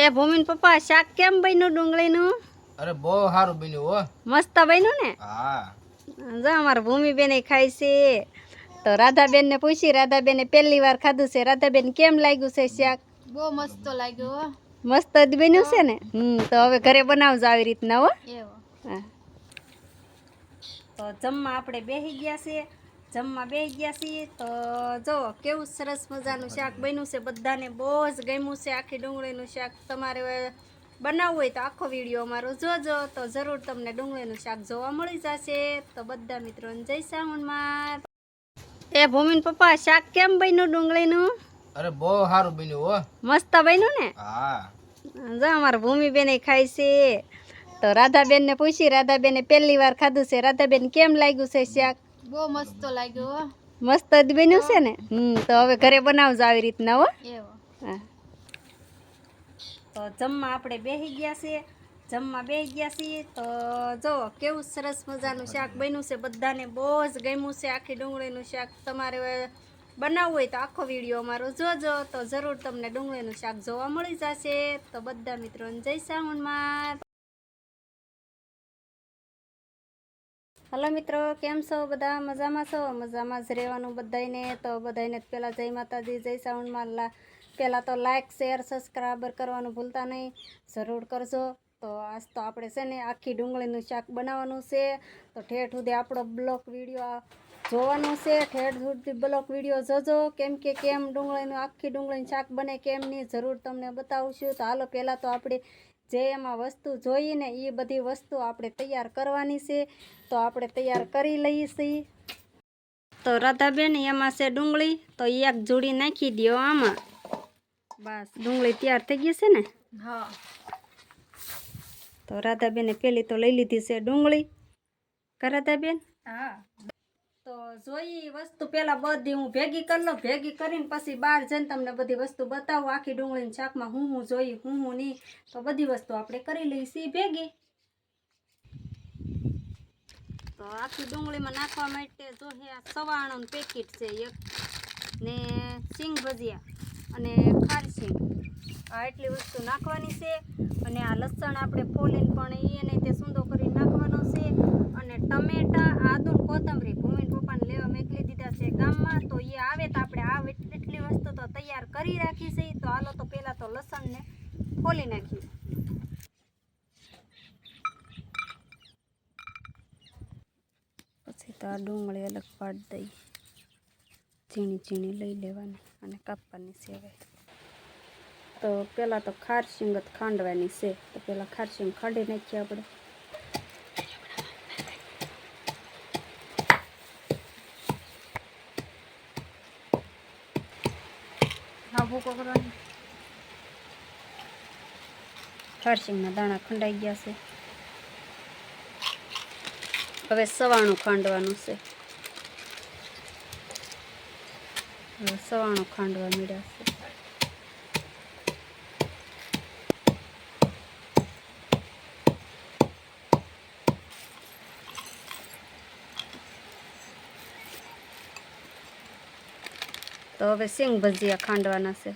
એ ભૂમિન પપ્પા શાક કેમ બન્યું ડુંગળીનું? અરે બહુ સારું બન્યું હો. મસ્ત બન્યું ને? હા. જો અમારા ભૂમિબેન ખાય છે. તો રાધાબેનને પૂછી રાધાબેને પહેલી વાર ખાધું છે. રાધાબેન કેમ લાગ્યું છે શાક? બહુ મસ્ત લાગ્યો હો. મસ્ત જ બન્યું છે ને? હમ તો હવે ઘરે બનાવજો આવી રીતના હો. એવો. હા. તો જમવા આપણે બેસી ગયા છીએ જમવા બેસી ગયા છીએ તો જો કેવું સરસ મજાનું શાક બન્યું છે. બધાને બહુ જ ગમ્યું છે આખી ડુંગળીનું શાક. તમારે બનાવવું હોય તો આખો વીડિયો અમારો જોજો. તો જરૂર તમને ડુંગળીનું શાક જોવા મળી જશે. તો બધા મિત્રોને જય સાવણમાં એ ભૂમિન પપ્પા શાક કેમ બન્યું ડુંગળીનું? અરે બહુ સારું બન્યું હો. મસ્ત બન્યું ને? હા. જો અમારા ભૂમિબેન ખાય છે. તો રાધાબેનને પૂછી રાધાબેને પહેલી વાર ખાધું છે. રાધાબેન કેમ લાગ્યું છે શાક? બહુ મસ્ત લાગ્યો મસ્ત જ બન્યું છે ને? હમ તો હવે ઘરે બનાવજો આવી રીતના હો. તો જમવા આપણે બેસી ગયા છીએ. જમવા બેસી ગયા છીએ. તો જો કેવું સરસ મજાનું શાક બન્યું છે. બધાને બહુ જ ગમ્યું છે. આખી ડુંગળીનું શાક તમારે બનાવવું હોય તો આખો વીડિયો અમારો જોજો. તો જરૂર તમને ડુંગળીનું શાક જોવા મળી જશે. તો બધા મિત્રોને જય સાવણમાં હલો મિત્રો, કેમ છો? બધા મજામાં છો? મજામાં જ રહેવાનું બધાને તો બધાને પહેલાં જય માતાજી, જય સાઉન્ડમાં લા પહેલાં તો લાઇક શેર સબસ્ક્રાઈબર કરવાનું ભૂલતા નહીં. જરૂર કરજો. તો આજ તો આપણે છે ને આખી ડુંગળીનું શાક બનાવવાનું છે. તો ઠેઠ સુધી આપણો બ્લોક વીડિયો જોવાનું છે. ઠેઠ સુધી બ્લોક વીડિયો જોજો. કેમ કે કેમ ડુંગળીનું આખી ડુંગળીનું શાક બને કેમ નહીં જરૂર તમને બતાવશું તો હાલો પહેલાં તો આપણે જે એમાં વસ્તુ જોઈને એ બધી વસ્તુ આપણે તૈયાર કરવાની છે તો આપણે તૈયાર કરી લઈએ છીએ. તો રાધાબેન એમાં છે ડુંગળી તો એક જોડી નાખી દો આમાં. બસ ડુંગળી તૈયાર થઈ ગઈ છે ને? હા. તો રાધાબેને પેલી તો લઈ લીધી છે ડુંગળી. કરાધાબેન રાધાબેન? હા. જોઈ વસ્તુ પેલા બધી હું ભેગી કરી લઉં, ભેગી કરીને પછી બહાર જઈને તમને બધી વસ્તુ બતાવું, આખી ડુંગળીની શાકમાં હું હું જોઈ, હું હું નહીં. તો બધી વસ્તુ આપણે કરી લઈશી ભેગી. તો આખી ડુંગળીમાં નાખવા માટે જો હે આ સવાણું પેકેટ છે એક ને સિંગ ભજીયા અને ખારસિંગ આ એટલી વસ્તુ નાખવાની છે અને આ લસણ આપણે ફોલીને પણ એને તે સૂંદો અને ટમેટા આદુ ને કોથમરી ભૂમિન પપ્પાને લેવા મોકલી દીધા છે ગામમાં, તો એ આવે તો આપણે આ એટ- એટલી વસ્તુ તો તૈયાર કરી રાખી છે. તો હાલો તો પહેલાં તો લસણને ફોલી નાખીએ. પછી તો આ ડુંગળી અલગ પાડી દઈ. ઝીણી ઝીણી લઈ લેવાની અને કાપવાની છે હવે. તો પહેલાં તો ખારશીંગ જ ખાંડવાની છે. તો પહેલાં ખારશીંગ ખાંડી નાખીએ આપણે. ભૂકો કરવાની ખારશીંગના દાણા ખંડાઈ ગયા છે. હવે સવાણું ખાંડવાનું છે. સવાણું ખાંડવા મળ્યા છે. તો હવે સિંગ ભજીયા ખાંડવાના છે.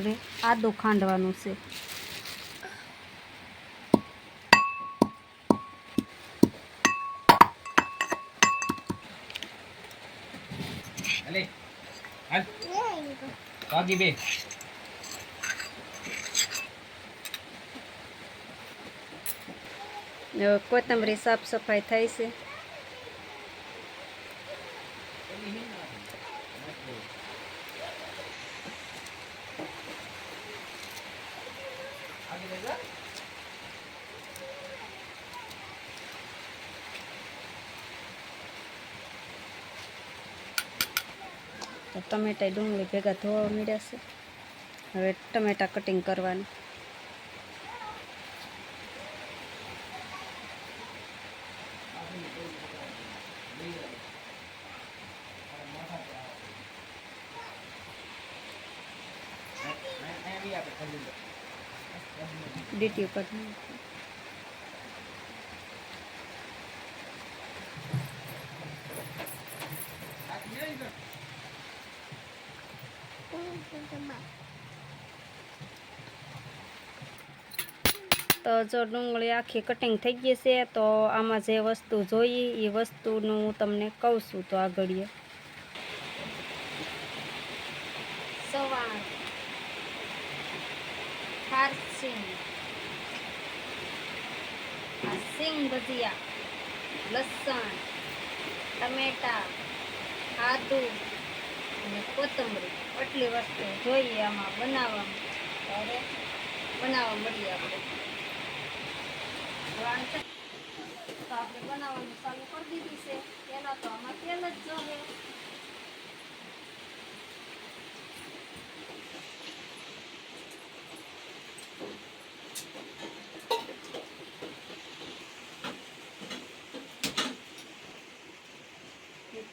હવે આદુ ખાંડવાનું છે. બે. કોથમરી સાફ સફાઈ થાય છે. તો ટમેટા ડુંગળી ભેગા ધોવા મળ્યા છે. હવે ટમેટા કટિંગ કરવાનું. ડીટી ઉપર તો જો ડુંગળી આખી કટિંગ થઈ ગઈ છે, તો આમાં જે વસ્તુ જોઈએ એ વસ્તુનું હું તમને કહું છું તો આગળ સવાણ ખારસિંગ સિંગ ભજીયા. લસણ, ટમેટા, આદુ. અને કોથમરી આટલી વસ્તુ જોઈએ આમાં બનાવવામાં ત્યારે બનાવવા મળીએ આપણે. તો આપણે બનાવવાનું ચાલુ કરી દીધું છે. પહેલાં તો આમાં તેલ જ જોવે મૂક્યું છે તેલ. તેલ છે. હવે તો પહેલાં તો આપણે આખી ડુંગળી નાખી દઈએ આ કરે ભૂમિ બાજુ મીઠું નાખ્યું છે છે ને સળવા દેવાનું જ્યાં સુધી ડુંગળી સડી જાય ને ત્યાં સુધી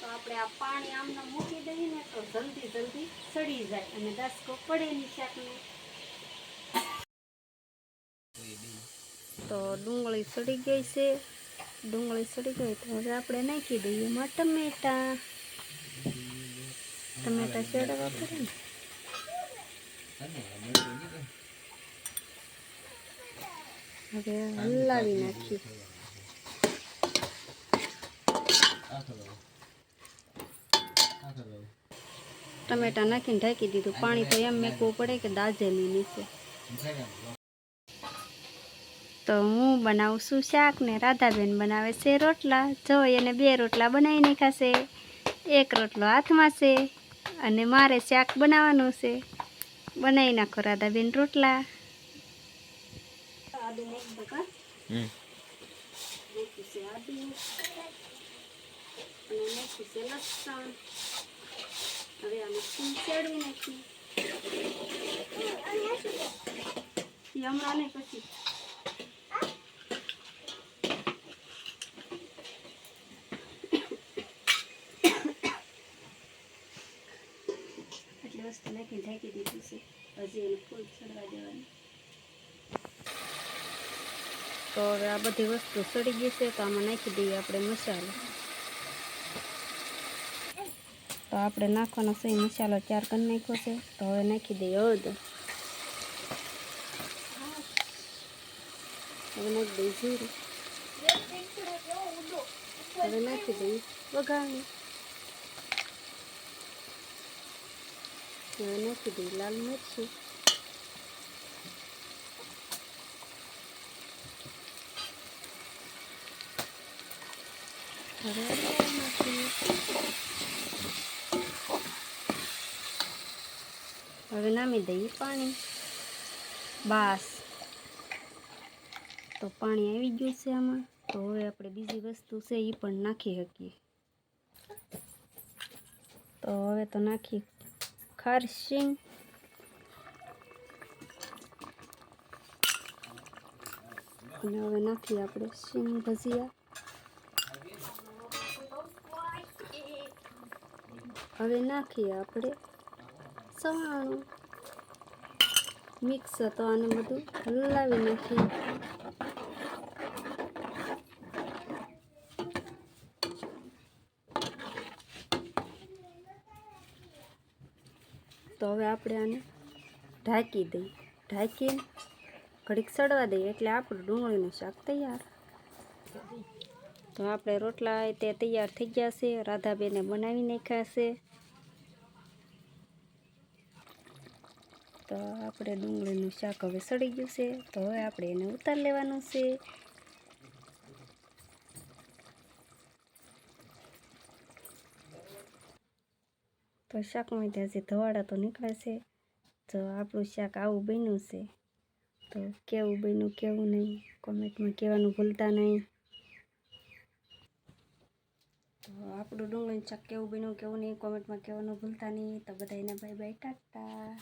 તો આપણે આ પાણી આમને મૂકી દઈએ ને તો જલ્દી જલ્દી સડી જાય અને દસકો પડે નહીં શાકને. તો ડુંગળી સડી ગઈ છે. ડુંગળી સડી ગઈ તો હવે આપણે નાખી દઈએ એમાં ટમેટા. ટમેટા ચડવા પડે ને. હવે હલાવી નાખીએ. ટમેટા નાખીને ઢાંકી દીધું. પાણી તો એમ મેકવું પડે કે દાજેલી નીચે. તો હું બનાવું છું શાક ને રાધાબેન બનાવે છે રોટલા. જો એને બે રોટલા બનાવી નાખ્યા એક રોટલો હાથમાં છે અને મારે શાક બનાવવાનું છે. બનાવી નાખો રાધાબેન રોટલા. અને લસણ. હવે આને ફૂલ ચડવી નાખી ઈ હમણાં નહીં પછી એટલી વસ્તુ નાખીને ઢાંકી દીધી છે હજી એને ફૂલ ચડવા દેવાની તો હવે આ બધી વસ્તુ સડી ગઈ છે, તો આમાં નાખી દઈએ આપણે મસાલો. તો આપણે નાખવાનો છે મસાલો ચાર કરી નાખ્યો છે. તો હવે નાખી દઈએ હળદર. હવે નાખી દઈએ હવે નાખી દઈએ વઘારણી હવે નાખી દઈએ લાલ મરચું. હવે આપણે નાખીએ હવે નામી દઈએ પાણી. બાસ. તો પાણી આવી ગયું છે આમાં. તો હવે આપણે બીજી વસ્તુ છે એ પણ નાખી શકીએ. તો હવે તો નાખી ખારશીંગ અને હવે નાખીએ આપણે શીંગ ભજીયા. હવે નાખીએ આપણે સવાણું મિક્સ તો આને બધું હલાવી નાખીએ તો હવે આપણે આને ઢાંકી દઈએ. ઢાંકીને ઘડીક સડવા દઈએ એટલે આપણું ડુંગળીનું શાક તૈયાર. તો આપણે રોટલા તે તૈયાર થઈ ગયા છે. રાધાબેને બનાવી નાખ્યા છે. તો આપણે ડુંગળીનું શાક હવે સડી ગયું છે. તો હવે આપણે એને ઉતાર લેવાનું છે. તો શાકમાં ત્યાંથી ધવાડા તો નીકળે છે. તો આપણું શાક આવું બન્યું છે. તો કેવું બન્યું, કેવું નહીં, કોમેન્ટમાં કહેવાનું ભૂલતા નહીં. તો આપણું ડુંગળીનું શાક કેવું બન્યું, કેવું નહીં, કોમેન્ટમાં કહેવાનું ભૂલતા નહીં. તો બધાને બાય બાય ટાટા.